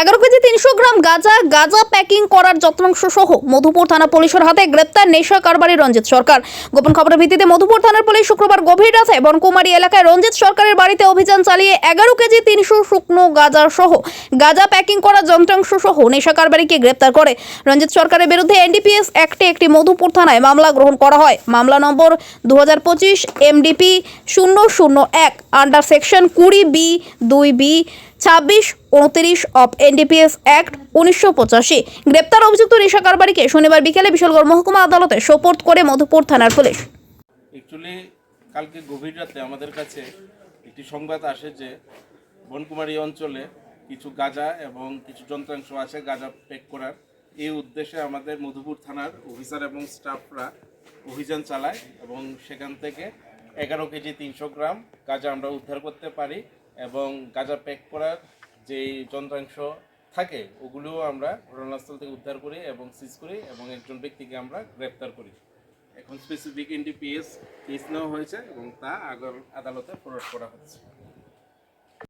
এগারো কেজি তিনশো গ্রাম গাঁজা গাঁজা প্যাকিং করার যত্নাংশ সহ মধুপুর থানা পুলিশের হাতে গ্রেপ্তার নেশা কারবারি রঞ্জিত সরকার। গোপন খবরের ভিত্তিতে মধুপুর থানার পুলিশ শুক্রবার গভীর রাতে বনকুমারী এলাকায় রঞ্জিত সরকারের বাড়িতে অভিযান চালিয়ে এগারো কেজি তিনশো শুকনো গাঁজা সহ গাঁজা প্যাকিং করার যন্ত্রাংশ সহ নেশা কারবারিকে গ্রেপ্তার করে। রঞ্জিত সরকারের বিরুদ্ধে এনডিপিএস অ্যাক্টে একটি মধুপুর থানায় মামলা গ্রহণ করা হয়। মামলা নম্বর দু হাজার পঁচিশ এমডিপি শূন্য শূন্য এক আন্ডার সেকশন কুড়ি বি দুই বি ছাব্বিশ, উনত্রিশ অফ এনডিপিএস অ্যাক্ট উনিশশো পঁচাশি। গ্রেপ্তার অভিযুক্ত নেশা কারবারিকে শনিবার বিকেলে বিশালগড় মহকুমা আদালতে সোপর্দ করে মধুপুর থানার পুলিশ। অ্যাকচুয়ালি কালকে গভীর রাতে আমাদের কাছে একটি সংবাদ আসে যে বনকুমারী অঞ্চলে কিছু গাঁজা এবং কিছু যন্ত্রাংশ আছে গাঁজা প্যাক করার। এই উদ্দেশ্যে আমাদের মধুপুর থানার অফিসার এবং স্টাফরা অভিযান চালায় এবং সেখান থেকে এগারো কেজি তিনশো গ্রাম গাঁজা আমরা উদ্ধার করতে পারি এবং গাঁজা প্যাক করার যে যন্ত্রাংশ থাকে, ওগুলোও আমরা ঘটনাস্থল থেকে উদ্ধার করি এবং সিজ করি এবং একজন ব্যক্তিকে আমরা গ্রেপ্তার করি। এখন স্পেসিফিক এনডিপিএস কেস নেওয়া হয়েছে এবং তা আগর আদালতে প্রয়োগ করা হচ্ছে।